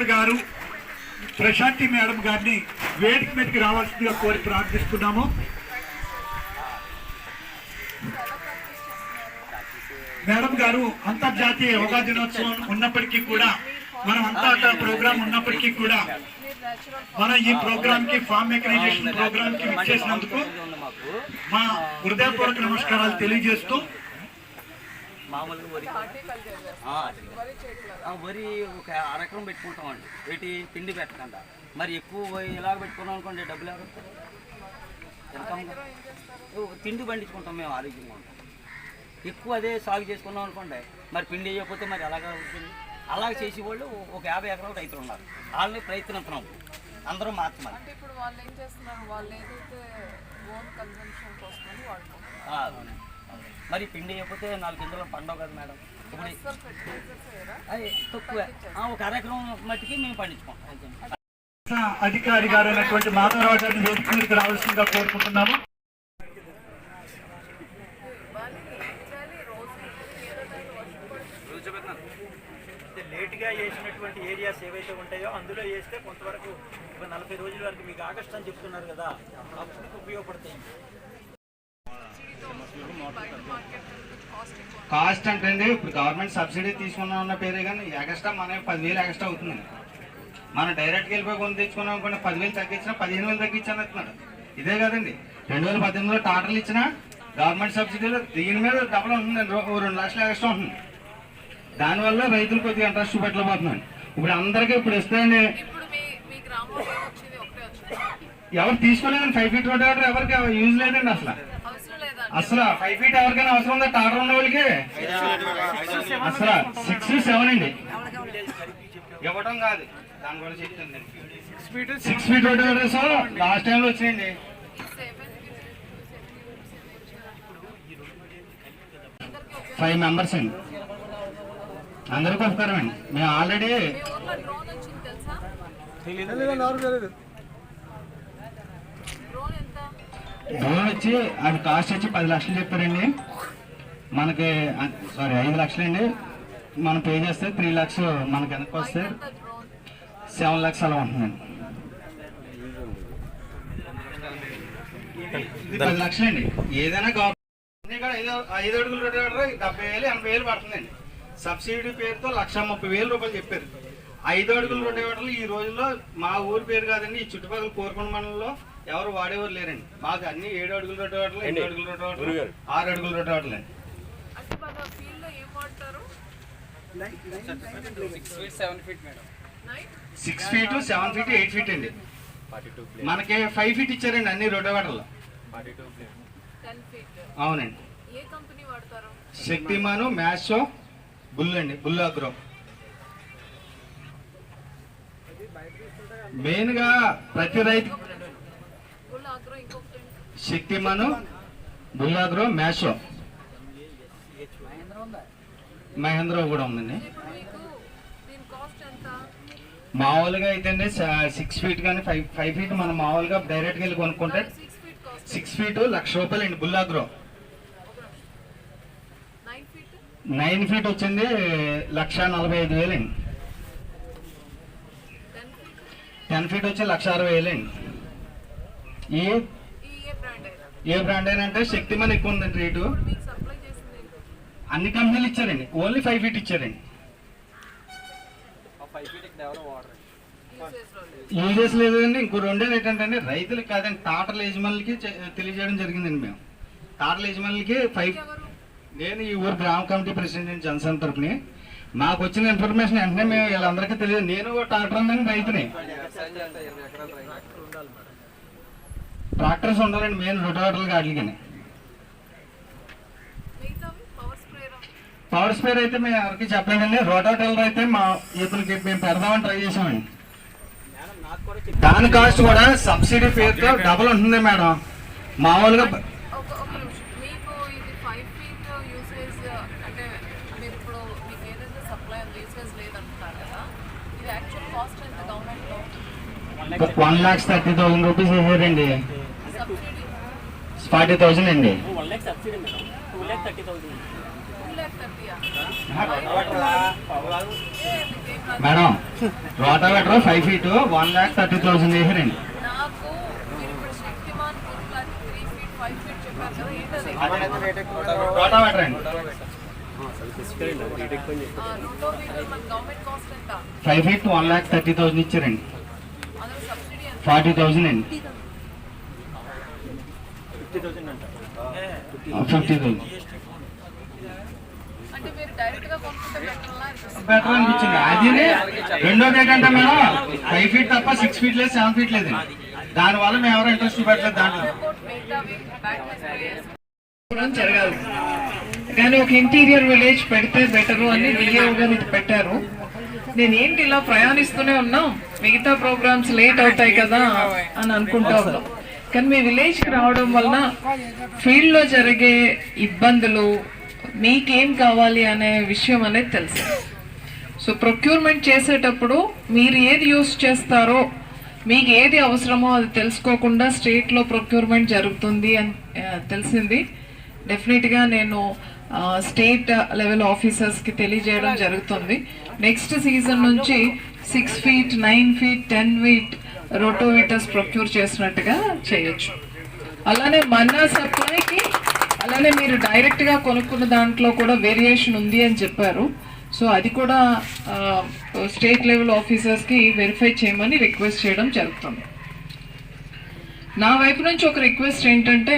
Doctor గారు Prashanti madam గారిని వేదిక మీదకి రావాల్సిందిగా కోరి ప్రార్థిస్తున్నాము. మేడం గారు అంతర్జాతీయ యోగా దినోత్సవం ఉన్నప్పటికీ కూడా మనం అంతా ప్రోగ్రాం ఉన్నప్పటికీ కూడా మన ఈ ప్రోగ్రామ్కి ఫామ్ మెకనైజేషన్ ప్రోగ్రామ్కి ఇచ్చేసినందుకు మా హృదయపూర్వక నమస్కారాలు తెలియజేస్తూ మామూలుగా వరి వరి ఒక అరకరం పెట్టుకుంటామండి. వీటి పిండి పెట్టకుండా. మరి ఎక్కువ ఇలాగ పెట్టుకున్నాం అనుకోండి డబ్బులు ఎవరు. ఓ, తిండి పండించుకుంటాం మేము ఆరోగ్యంగా ఉంటాం. ఎక్కువ అదే సాగు చేసుకున్నాం అనుకోండి మరి పిండి వేయకపోతే మరి ఎలాగ ఉంటుంది అలాగ చేసే వాళ్ళు ఒక యాభై ఎకరాలు రైతులు ఉన్నారు. వాళ్ళని ప్రయత్నిస్తున్నాం. అందరం మార్చమని. అంటే ఇప్పుడు వాళ్ళు ఏం చేస్తున్నారు? వాళ్ళు ఏదైతే ఓన్ కన్జంప్షన్ కోసమని వాడుకుంటున్నారు. ఆ, మరి పిండి వేయకపోతే నాలుగు గింజలు పండవు కదా మేడం. ఇప్పుడు తక్కువ. ఆ, ఒక అరెకరం మట్టికి మేము పండించుకుంటాం. అధికారి గారు అయినటువంటి మాధవరావు గారిని వేదిక మీదకి రావాల్సిందిగా కోరుకుంటున్నాము. లేట్గా వేసినటువంటి ఏరియాస్ ఏవైతే ఉంటాయో అందులో వేస్తే కొంతవరకు ఒక నలభై రోజుల వరకు మీకు ఆగస్ట్ అని చెప్తున్నారు కదా అప్పుడు ఉపయోగపడతాయి. కాస్ట్ అంటే అండి ఇప్పుడు గవర్నమెంట్ సబ్సిడీ తీసుకున్నాం అన్న పేరే కానీ ఎక్స్ట్రా మన పదివేలు ఎక్స్ట్రా అవుతుంది మనం డైరెక్ట్గా వెళ్ళిపోయి కొని తెచ్చుకున్నాం అనుకోండి పదివేలు తగ్గించినా పదిహేను వేలు తగ్గించాను అంటున్నాడు. ఇదే కదండి. రెండు వేల పద్దెనిమిదిలో టాటర్లు ఇచ్చినా గవర్నమెంట్ సబ్సిడీలో దీని మీద డబల్ ఉంటుంది రో- ఓ రెండు లక్షలు ఎక్స్ట్రా ఉంటుంది దానివల్ల రైతులు కొద్దిగా ఇంట్రెస్ట్ చూపెట్టలేకపోతున్నాను ఇప్పుడు అందరికీ ఇప్పుడు ఇస్తాయండి ఎవరు తీసుకోలేదండి ఫైవ్ ఫీట్ రోడ్ ఎవరు ఎవరికి యూజ్ లేదండి అసలు. అసలు ఫైవ్ ఫీట్ ఎవరికైనా అవసరం ఉందా? టాటర్ ఉన్న వాళ్ళకి? అసలు సిక్స్ సెవెన్ అండి. ఇవ్వడం కాదు. దాని కూడా చెప్తుంది six feet road sir last టైంలో వచ్చినాయండి సెవెన్ ఫైవ్ మెంబర్స్ అండి. అందరికీ వస్తారండి మేము ఆల్రెడీ మీ ఊర్లో డ్రోన్ వచ్చింది తెలుసా డ్రోన్ ఎంత లోన్ వచ్చి అది కాస్ట్ వచ్చి పది లక్షలు చెప్పారండి. మనకి సారీ ఐదు లక్షలు అండి మనం పే చేస్తే త్రీ లాక్స్ మనకి వెనక్కి వస్తే సెవెన్ లాక్స్ అలా ఉంటుందండి. ఇది పది లక్షలండి. ఏదైనా గవర్నమెంట్ ఐదు ఐదు అడుగులు రెండు అడుగులు డెబ్బై వేలు ఎనభై వేలు పడుతుందండి. సబ్సిడీ పేరుతో లక్ష ముప్పై వేలు రూపాయలు చెప్పారు. ఐదు అడుగులు రెండు అడుగులు ఈ రోజుల్లో మా ఊరి పేరు కాదండి ఈ చుట్టుపక్కల కోరుకొండ మండలంలో ఎవరు వాడేవారు లేరండి. మాకు అన్ని ఏడు అడుగులు రెండు అడుగులు ఎనిమిది అడుగులు రెండు ఆరు అడుగులు రెండు అడుగులు అండి. అంటే మన ఫీల్డ్లో ఏం వాడతారు? Night six feet seven feet eight feet అండి. మనకి ఫైవ్ ఫీట్ ఇచ్చారండి అన్ని రోడ్డు ఫీట్ అవునండి. ఏ కంపెనీ వాడతారు? శక్తిమాను మ్యాషో బుల్ అండి బుల్ అగ్రో. మెయిన్గా ప్రతి రైతు గుళ్ళ అగ్రో ఇంకొకటి ఏంటి? Shaktiman bull agro Maschio. Mahindra కూడా ఉందండి. మామూలుగా అయితే అండి సిక్స్ ఫీట్ కానీ ఫైవ్ ఫైవ్ ఫీట్ మనం మామూలుగా డైరెక్ట్గా వెళ్ళి కొనుక్కుంటే సిక్స్ ఫీట్ లక్ష రూపాయలు అండి bull agro nine feet nine feet వచ్చింది లక్ష నలభై ఐదు వేలు అండి. టెన్ ఫీట్ టెన్ ఫీట్ వచ్చి లక్ష అరవై వేలు అండి. ఈ ఏ? బ్రాండ్ అయినా ఏ బ్రాండ్ అయినా అంటే శక్తిమాన్ ఎక్కువ ఉందండి రేటు. అన్ని కంపెనీలు ఇచ్చారండి. ఓన్లీ ఫైవ్ ఫీట్ ఇచ్చారండి. యూజెస్ లేదండి. ఇంకో రెండేది ఏంటంటే రైతులకు కాదండి టాటల్ యజమానులకి తెలియజేయడం జరిగిందండి మేము. టాటర్ల యజమానులకి ఫైవ్ నేను ఈ ఊరు గ్రామ కమిటీ ప్రెసిడెంట్ జనసేన తరఫుని మాకు వచ్చిన ఇన్ఫర్మేషన్ వెంటనే మేము వీళ్ళందరికీ తెలియదు. నేను టాటర్ ట్రాక్టర్ ఉందని రైతుని. ట్రాక్టర్స్ ఉండాలండి మెయిన్ రొటాటర్లు వాటికి పవర్ స్పేర్ అయితే మేము ఎవరికి చెప్పలేదండి. రోటాటర్లు అయితే మా ఇతనికి మేము పెడదామని ట్రై చేసామండి దాని కాస్ట్ కూడా సబ్సిడీ పేరుతో డబుల్ ఉంటుంది మేడం. మామూలుగా one lakhs thirty thousand rupees వేసారండి. ఫార్టీ థౌసండ్ అండి. Madam. Rotavator five feet one lakh thirty thousand వేసారండి. ఫైవ్ ఫీట్ రోటావేటర్ అండి. Five one lakh thirty thousand ఇచ్చారండి. అందులో సబ్సిడీ ఎంత? ఫార్టీ థౌసండ్ అండి. ఫిఫ్టీ థౌసండ్ అంట. ఫిఫ్టీ థౌసండ్ అంటే మీరు డైరెక్ట్గా కొనుక్కుంటే బెటర్ అనిపించింది. అది రెండోది ఏంటంటే మేడం ఫైవ్ ఫీట్ తప్ప సిక్స్ ఫీట్ లేదు సెవెన్ ఫీట్ లేదు దానివల్ల మేము ఎవరు ఇంట్రెస్ట్ పెట్టలేదు దాంట్లో. జరగాలి. కానీ ఒక ఇంటీరియర్ విలేజ్ పెడితే బెటరు అని డిఏఓ గారు ఇది పెట్టారు. నేను ఏంటి ఇలా ప్రయాణిస్తూనే ఉన్నాం? మిగతా ప్రోగ్రామ్స్ లేట్ అవుతాయి కదా అని అనుకుంటా ఉన్నాం. కానీ మీ విలేజ్కి రావడం వలన ఫీల్డ్లో జరిగే ఇబ్బందులు మీకేం కావాలి అనే విషయం అనేది తెలుసు. సో ప్రొక్యూర్మెంట్ చేసేటప్పుడు మీరు ఏది యూస్ చేస్తారో మీకు ఏది అవసరమో అది తెలుసుకోకుండా స్టేట్లో ప్రొక్యూర్మెంట్ జరుగుతుంది అని తెలిసింది. డెఫినెట్గా నేను స్టేట్ లెవెల్ ఆఫీసర్స్కి తెలియజేయడం జరుగుతుంది. నెక్స్ట్ సీజన్ నుంచి six feet nine feet ten feet rotovators procure చేసినట్టుగా చేయొచ్చు. అలానే మన్నా సప్లైకి అలానే మీరు డైరెక్ట్గా కొనుక్కున్న దాంట్లో కూడా వేరియేషన్ ఉంది అని చెప్పారు. సో అది కూడా స్టేట్ లెవెల్ ఆఫీసర్స్కి వెరిఫై చేయమని రిక్వెస్ట్ చేయడం జరుగుతుంది. నా వైపు నుంచి ఒక రిక్వెస్ట్ ఏంటంటే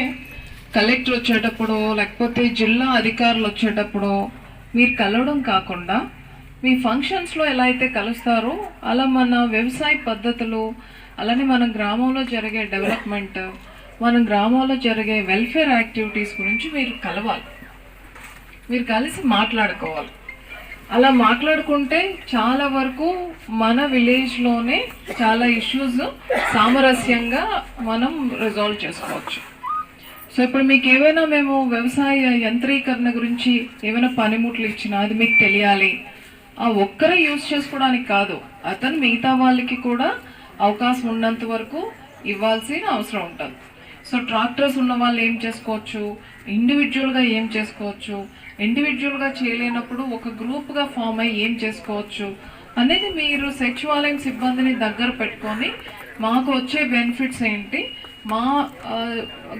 కలెక్టర్ వచ్చేటప్పుడు లేకపోతే జిల్లా అధికారులు వచ్చేటప్పుడు మీరు కలవడం కాకుండా మీ ఫంక్షన్స్లో ఎలా అయితే కలుస్తారో అలా మన వ్యవసాయ పద్ధతులు అలానే మనం గ్రామంలో జరిగే డెవలప్మెంట్ మనం గ్రామంలో జరిగే వెల్ఫేర్ యాక్టివిటీస్ గురించి మీరు కలవాలి. మీరు కలిసి మాట్లాడుకోవాలి. అలా మాట్లాడుకుంటే చాలా వరకు మన విలేజ్లోనే చాలా ఇష్యూస్ సామరస్యంగా మనం రిజాల్వ్ చేసుకోవచ్చు. సో ఇప్పుడు మీకు ఏవైనా మేము వ్యవసాయ యంత్రీకరణ గురించి ఏమైనా పనిముట్లు ఇచ్చినా అది మీకు తెలియాలి. ఆ ఒక్కరే యూజ్ చేసుకోవడానికి కాదు. అతను మిగతా వాళ్ళకి కూడా అవకాశం ఉన్నంత వరకు ఇవ్వాల్సిన అవసరం ఉంటుంది. సో ట్రాక్టర్స్ ఉన్న వాళ్ళు ఏం చేసుకోవచ్చు? ఇండివిజువల్గా ఏం చేసుకోవచ్చు? ఇండివిజువల్గా చేయలేనప్పుడు ఒక గ్రూప్గా ఫామ్ అయ్యి ఏం చేసుకోవచ్చు? అనేది మీరు సచివాలయం సిబ్బందిని దగ్గర పెట్టుకొని మాకు వచ్చే బెనిఫిట్స్ ఏంటి? మా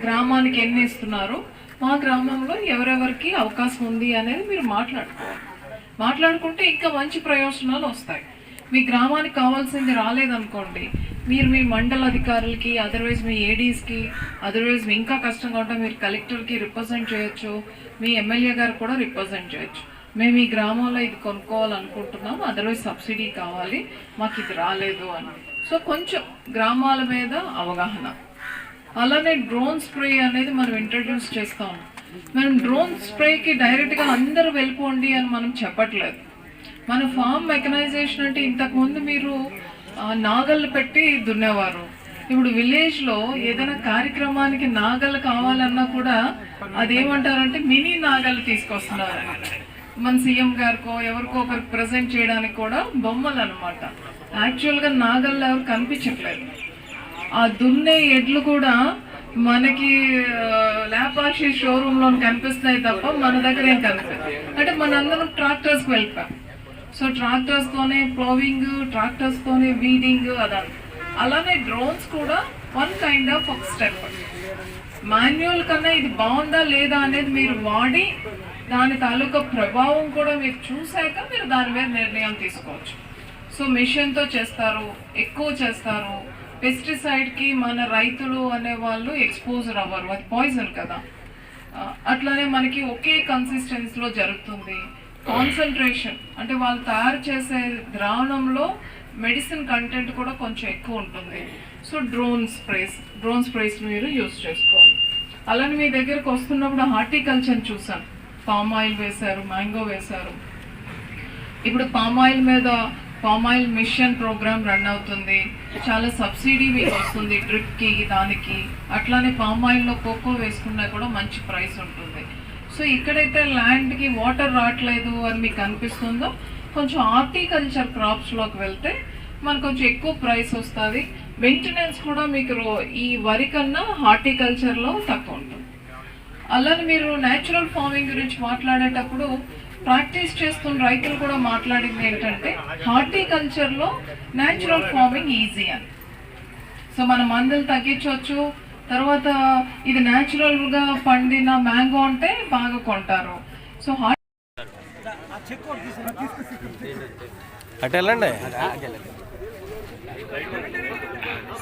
గ్రామానికి ఎన్ని ఇస్తున్నారు? మా గ్రామంలో ఎవరెవరికి అవకాశం ఉంది అనేది మీరు మాట్లాడుకోవాలి. మాట్లాడుకుంటే ఇంకా మంచి ప్రయోజనాలు వస్తాయి. మీ గ్రామానికి కావాల్సింది రాలేదనుకోండి మీరు మీ మండల అధికారులకి అదర్వైజ్ మీ ఏడీస్కి అదర్వైజ్ మీ ఇంకా కష్టంగా ఉంటే మీరు కలెక్టర్కి రిప్రజెంట్ చేయొచ్చు మీ ఎమ్మెల్యే గారు కూడా రిప్రజెంట్ చేయొచ్చు. మేము ఈ గ్రామంలో ఇది కొనుక్కోవాలనుకుంటున్నాం అదర్వైజ్ సబ్సిడీ కావాలి మాకు ఇది రాలేదు అని. సో కొంచెం గ్రామాల మీద అవగాహన. అలానే డ్రోన్ స్ప్రే అనేది మనం ఇంట్రడ్యూస్ చేస్తాం. మనం డ్రోన్ స్ప్రేకి డైరెక్ట్గా అందరూ వెళ్ళిపోండి అని మనం చెప్పట్లేదు. మన ఫామ్ మెకనైజేషన్ అంటే ఇంతకుముందు మీరు నాగళ్ళు పెట్టి దున్నేవారు. ఇప్పుడు విలేజ్లో ఏదైనా కార్యక్రమానికి నాగలు కావాలన్నా కూడా అదేమంటారంటే మినీ నాగలు తీసుకొస్తున్నారు. మన సీఎం గారికో ఎవరికో ఒకరికి ప్రజెంట్ చేయడానికి కూడా బొమ్మలు అనమాట యాక్చువల్గా నాగళ్ళు ఎవరు కనిపించట్లేదు. ఆ దున్నే ఎడ్లు కూడా మనకి ల్యాపాషి షోరూంలో కనిపిస్తున్నాయి తప్ప మన దగ్గర ఏం కనిపిస్తుంది అంటే మనందరం ట్రాక్టర్స్కి వెళ్ళిపోయాం. సో ట్రాక్టర్స్తోనే ప్లోవింగ్ ట్రాక్టర్స్తోనే వీడింగ్ అదంతా అలానే డ్రోన్స్ కూడా వన్ కైండ్ ఆఫ్ ఒక స్టెప్ మాన్యువల్ కన్నా ఇది బాగుందా లేదా అనేది మీరు వాడి దాని తాలూకా ప్రభావం కూడా మీరు చూశాక మీరు దాని మీద నిర్ణయం తీసుకోవచ్చు. సో మిషన్తో చేస్తారు ఎక్కువ చేస్తారు. పెస్టిసైడ్కి మన రైతులు అనే వాళ్ళు ఎక్స్పోజర్ అవ్వరు అది పాయిజన్ కదా. Uh, అట్లానే మనకి ఒకే కన్సిస్టెన్సీలో జరుగుతుంది. కాన్సన్ట్రేషన్. అంటే వాళ్ళు తయారు చేసే ద్రావణంలో మెడిసిన్ కంటెంట్ కూడా కొంచెం ఎక్కువ ఉంటుంది. So drone sprays drone sprays మీరు యూజ్ చేసుకోవాలి. అలానే మీ దగ్గరకు వస్తున్నప్పుడు హార్టికల్చర్ చూసాను పామ్ ఆయిల్ వేశారు మ్యాంగో వేశారు. ఇప్పుడు పామ్ ఆయిల్ మీద palm oil mission program run అవుతుంది. చాలా సబ్సిడీ మీకు వస్తుంది డ్రిప్కి దానికి. అట్లానే పామ్ ఆయిల్లో కోకో వేసుకున్నా కూడా మంచి ప్రైస్ ఉంటుంది. సో ఇక్కడైతే ల్యాండ్కి వాటర్ రావట్లేదు అని మీకు అనిపిస్తుందో కొంచెం హార్టికల్చర్ క్రాప్స్లోకి వెళ్తే మనకు కొంచెం ఎక్కువ ప్రైస్ వస్తుంది. మెయింటెనెన్స్ కూడా మీకు ఈ వరి కన్నా హార్టికల్చర్లో తక్కువ ఉంటుంది. అలానే మీరు న్యాచురల్ ఫార్మింగ్ గురించి మాట్లాడేటప్పుడు ప్రాక్టీస్ చేస్తున్న రైతులు కూడా మాట్లాడింది ఏంటంటే హార్టికల్చర్లో న్యాచురల్ ఫార్మింగ్ ఈజీ అని. సో మనం మందులు తగ్గించవచ్చు తర్వాత ఇది న్యాచురల్గా పండిన మ్యాంగో అంటే బాగా కొంటారు. సో అటు వెళ్ళండి.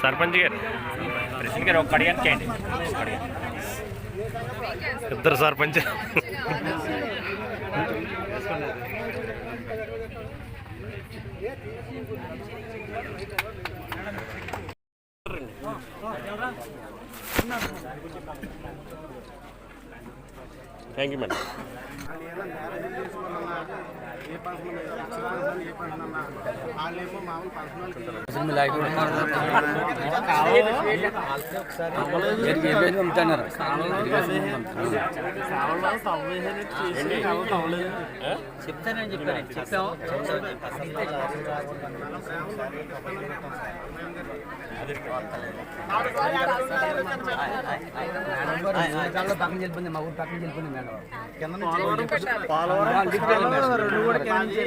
సర్పంచ్ గారు. ప్రెసిడెంట్ గారు ఒక్క అడిగాను చేయండి. ఇద్దరు సర్పంచ్. థ్యాంక్ యూ మేడం చెప్తానని చెప్పాను. చెప్పాము పక్కన వెళ్ళిపోయింది మా ఊరు పక్కన వెళ్ళిపోయింది మేడం పెట్టాలి